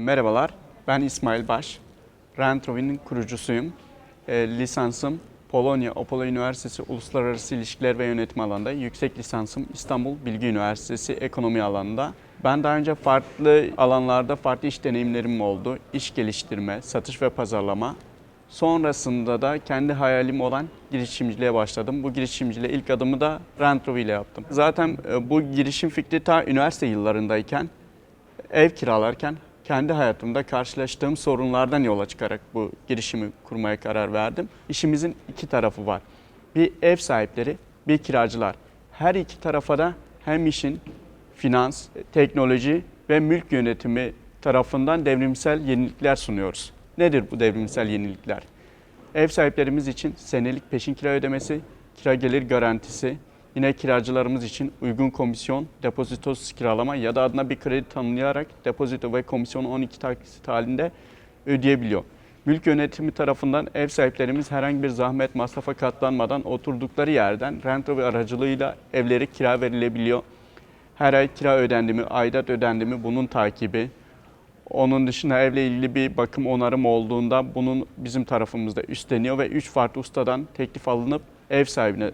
Merhabalar, ben İsmail Baş. Rentrovi'nin kurucusuyum. E, lisansım Polonya Opole Üniversitesi Uluslararası İlişkiler ve Yönetim alanında, yüksek lisansım İstanbul Bilgi Üniversitesi Ekonomi alanında. Ben daha önce farklı alanlarda farklı iş deneyimlerim oldu. İş geliştirme, satış ve pazarlama. Sonrasında da kendi hayalim olan girişimciliğe başladım. Bu girişimciliğe ilk adımı da Rentrovi ile yaptım. Zaten e, bu girişim fikri ta üniversite yıllarındayken ev kiralarken kendi hayatımda karşılaştığım sorunlardan yola çıkarak bu girişimi kurmaya karar verdim. İşimizin iki tarafı var. Bir ev sahipleri, bir kiracılar. Her iki tarafa da hem işin finans, teknoloji ve mülk yönetimi tarafından devrimsel yenilikler sunuyoruz. Nedir bu devrimsel yenilikler? Ev sahiplerimiz için senelik peşin kira ödemesi, kira gelir garantisi, Yine kiracılarımız için uygun komisyon, depozitosuz kiralama ya da adına bir kredi tanımlayarak depozito ve komisyonu 12 taksit halinde ödeyebiliyor. Mülk yönetimi tarafından ev sahiplerimiz herhangi bir zahmet masrafa katlanmadan oturdukları yerden rento ve aracılığıyla evleri kira verilebiliyor. Her ay kira ödendi mi, aidat ödendi mi bunun takibi. Onun dışında evle ilgili bir bakım onarım olduğunda bunun bizim tarafımızda üstleniyor ve 3 farklı ustadan teklif alınıp ev sahibine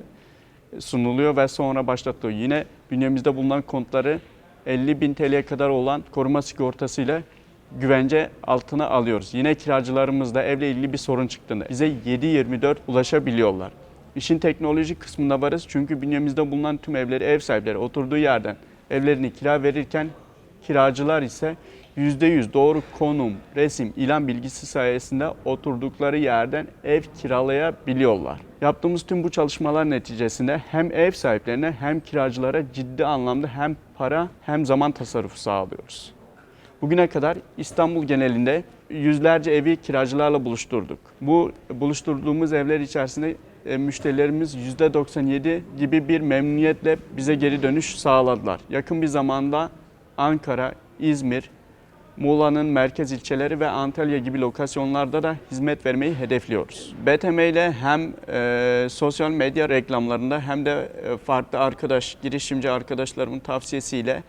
sunuluyor ve sonra başlatılıyor. Yine bünyemizde bulunan konutları 50 bin TL'ye kadar olan koruma sigortasıyla güvence altına alıyoruz. Yine kiracılarımız da evle ilgili bir sorun çıktığında bize 7-24 ulaşabiliyorlar. İşin teknolojik kısmında varız çünkü bünyemizde bulunan tüm evleri ev sahipleri oturduğu yerden evlerini kira verirken kiracılar ise %100 doğru konum, resim, ilan bilgisi sayesinde oturdukları yerden ev kiralayabiliyorlar. Yaptığımız tüm bu çalışmalar neticesinde hem ev sahiplerine hem kiracılara ciddi anlamda hem para hem zaman tasarrufu sağlıyoruz. Bugüne kadar İstanbul genelinde yüzlerce evi kiracılarla buluşturduk. Bu buluşturduğumuz evler içerisinde e, müşterilerimiz %97 gibi bir memnuniyetle bize geri dönüş sağladılar. Yakın bir zamanda Ankara, İzmir, Muğla'nın merkez ilçeleri ve Antalya gibi lokasyonlarda da hizmet vermeyi hedefliyoruz. BTM ile hem e, sosyal medya reklamlarında hem de e, farklı arkadaş, girişimci arkadaşlarımın tavsiyesiyle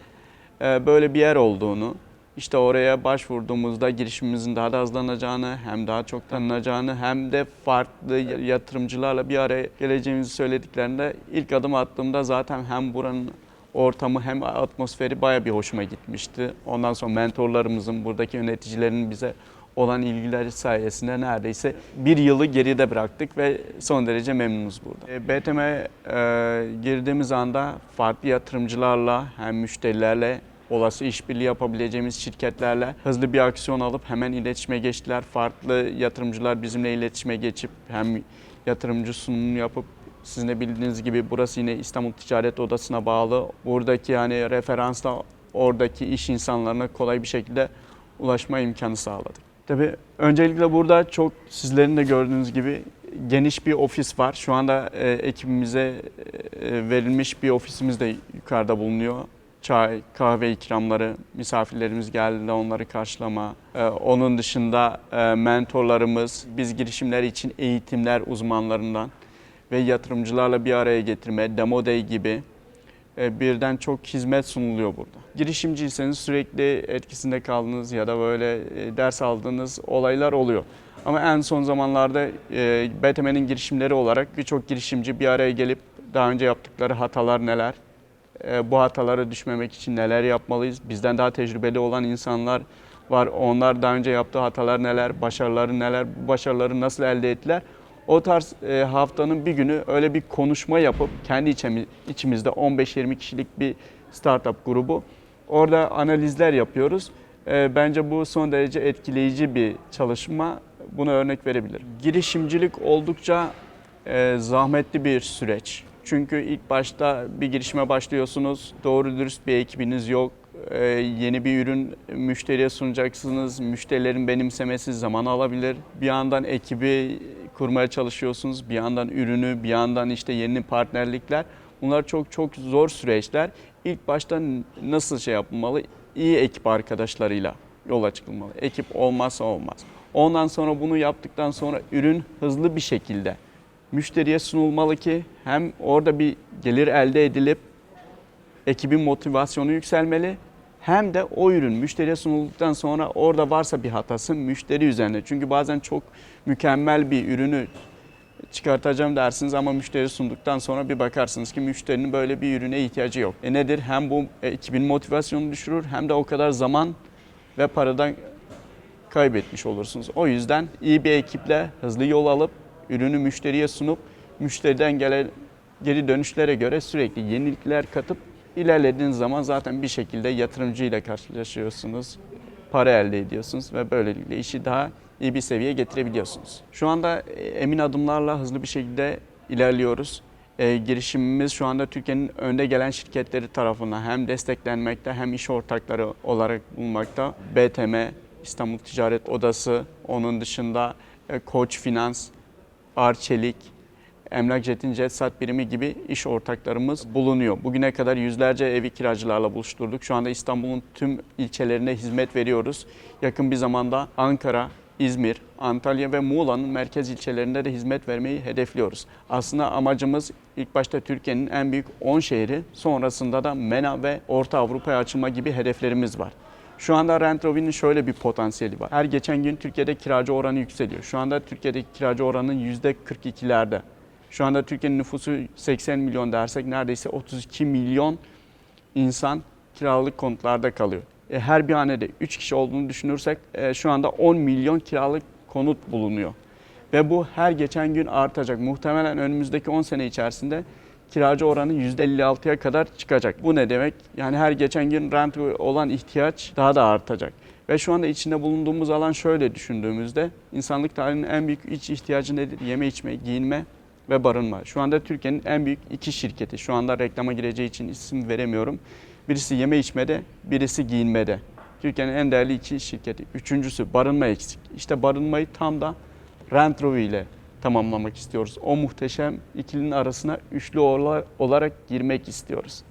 e, böyle bir yer olduğunu, işte oraya başvurduğumuzda girişimimizin daha da hızlanacağını, hem daha çok tanınacağını hem de farklı yatırımcılarla bir araya geleceğimizi söylediklerinde ilk adım attığımda zaten hem buranın ortamı hem atmosferi baya bir hoşuma gitmişti. Ondan sonra mentorlarımızın, buradaki yöneticilerin bize olan ilgileri sayesinde neredeyse bir yılı geride bıraktık ve son derece memnunuz burada. BTM'e e, girdiğimiz anda farklı yatırımcılarla hem müşterilerle olası işbirliği yapabileceğimiz şirketlerle hızlı bir aksiyon alıp hemen iletişime geçtiler. Farklı yatırımcılar bizimle iletişime geçip hem yatırımcı sunumunu yapıp sizin de bildiğiniz gibi burası yine İstanbul Ticaret Odası'na bağlı. Buradaki yani referansla oradaki iş insanlarına kolay bir şekilde ulaşma imkanı sağladık. Tabii öncelikle burada çok sizlerin de gördüğünüz gibi geniş bir ofis var. Şu anda e, ekibimize e, verilmiş bir ofisimiz de yukarıda bulunuyor. Çay, kahve ikramları, misafirlerimiz geldiğinde onları karşılama. E, onun dışında e, mentorlarımız, biz girişimler için eğitimler uzmanlarından ve yatırımcılarla bir araya getirme, demo day gibi e, birden çok hizmet sunuluyor burada. Girişimciyseniz sürekli etkisinde kaldığınız ya da böyle e, ders aldığınız olaylar oluyor. Ama en son zamanlarda e, BTM'nin girişimleri olarak birçok girişimci bir araya gelip daha önce yaptıkları hatalar neler, bu hatalara düşmemek için neler yapmalıyız, bizden daha tecrübeli olan insanlar var. Onlar daha önce yaptığı hatalar neler, başarıları neler, bu başarıları nasıl elde ettiler? O tarz e, haftanın bir günü öyle bir konuşma yapıp kendi içimiz, içimizde 15-20 kişilik bir startup grubu orada analizler yapıyoruz. E, bence bu son derece etkileyici bir çalışma. Buna örnek verebilirim. Girişimcilik oldukça e, zahmetli bir süreç. Çünkü ilk başta bir girişime başlıyorsunuz, doğru dürüst bir ekibiniz yok, e, yeni bir ürün müşteriye sunacaksınız. Müşterilerin benimsemesi zaman alabilir. Bir yandan ekibi kurmaya çalışıyorsunuz. Bir yandan ürünü, bir yandan işte yeni partnerlikler. Bunlar çok çok zor süreçler. İlk başta nasıl şey yapılmalı? İyi ekip arkadaşlarıyla yola çıkılmalı. Ekip olmazsa olmaz. Ondan sonra bunu yaptıktan sonra ürün hızlı bir şekilde müşteriye sunulmalı ki hem orada bir gelir elde edilip ekibin motivasyonu yükselmeli hem de o ürün müşteriye sunulduktan sonra orada varsa bir hatası müşteri üzerine. Çünkü bazen çok mükemmel bir ürünü çıkartacağım dersiniz ama müşteri sunduktan sonra bir bakarsınız ki müşterinin böyle bir ürüne ihtiyacı yok. E nedir? Hem bu ekibin motivasyonunu düşürür hem de o kadar zaman ve paradan kaybetmiş olursunuz. O yüzden iyi bir ekiple hızlı yol alıp ürünü müşteriye sunup müşteriden gelen geri dönüşlere göre sürekli yenilikler katıp ilerlediğiniz zaman zaten bir şekilde yatırımcıyla karşılaşıyorsunuz. Para elde ediyorsunuz ve böylelikle işi daha iyi bir seviyeye getirebiliyorsunuz. Şu anda e, emin adımlarla hızlı bir şekilde ilerliyoruz. E, girişimimiz şu anda Türkiye'nin önde gelen şirketleri tarafından hem desteklenmekte hem iş ortakları olarak bulunmakta. BTM, İstanbul Ticaret Odası, onun dışında e, Koç Finans, Arçelik, Emlak Jet'in Jetsat birimi gibi iş ortaklarımız bulunuyor. Bugüne kadar yüzlerce evi kiracılarla buluşturduk. Şu anda İstanbul'un tüm ilçelerine hizmet veriyoruz. Yakın bir zamanda Ankara, İzmir, Antalya ve Muğla'nın merkez ilçelerinde de hizmet vermeyi hedefliyoruz. Aslında amacımız ilk başta Türkiye'nin en büyük 10 şehri, sonrasında da MENA ve Orta Avrupa'ya açılma gibi hedeflerimiz var. Şu anda Rent Rovin'in şöyle bir potansiyeli var. Her geçen gün Türkiye'de kiracı oranı yükseliyor. Şu anda Türkiye'deki kiracı oranının %42'lerde. Şu anda Türkiye'nin nüfusu 80 milyon dersek neredeyse 32 milyon insan kiralık konutlarda kalıyor. E, her bir hanede 3 kişi olduğunu düşünürsek e, şu anda 10 milyon kiralık konut bulunuyor. Ve bu her geçen gün artacak. Muhtemelen önümüzdeki 10 sene içerisinde kiracı oranı %56'ya kadar çıkacak. Bu ne demek? Yani her geçen gün rent olan ihtiyaç daha da artacak. Ve şu anda içinde bulunduğumuz alan şöyle düşündüğümüzde insanlık tarihinin en büyük iç ihtiyacı nedir? Yeme içme, giyinme ve barınma. Şu anda Türkiye'nin en büyük iki şirketi. Şu anda reklama gireceği için isim veremiyorum. Birisi yeme içmede, birisi giyinmede. Türkiye'nin en değerli iki şirketi. Üçüncüsü barınma eksik. İşte barınmayı tam da Rentrovi ile tamamlamak istiyoruz. O muhteşem ikilinin arasına üçlü ola- olarak girmek istiyoruz.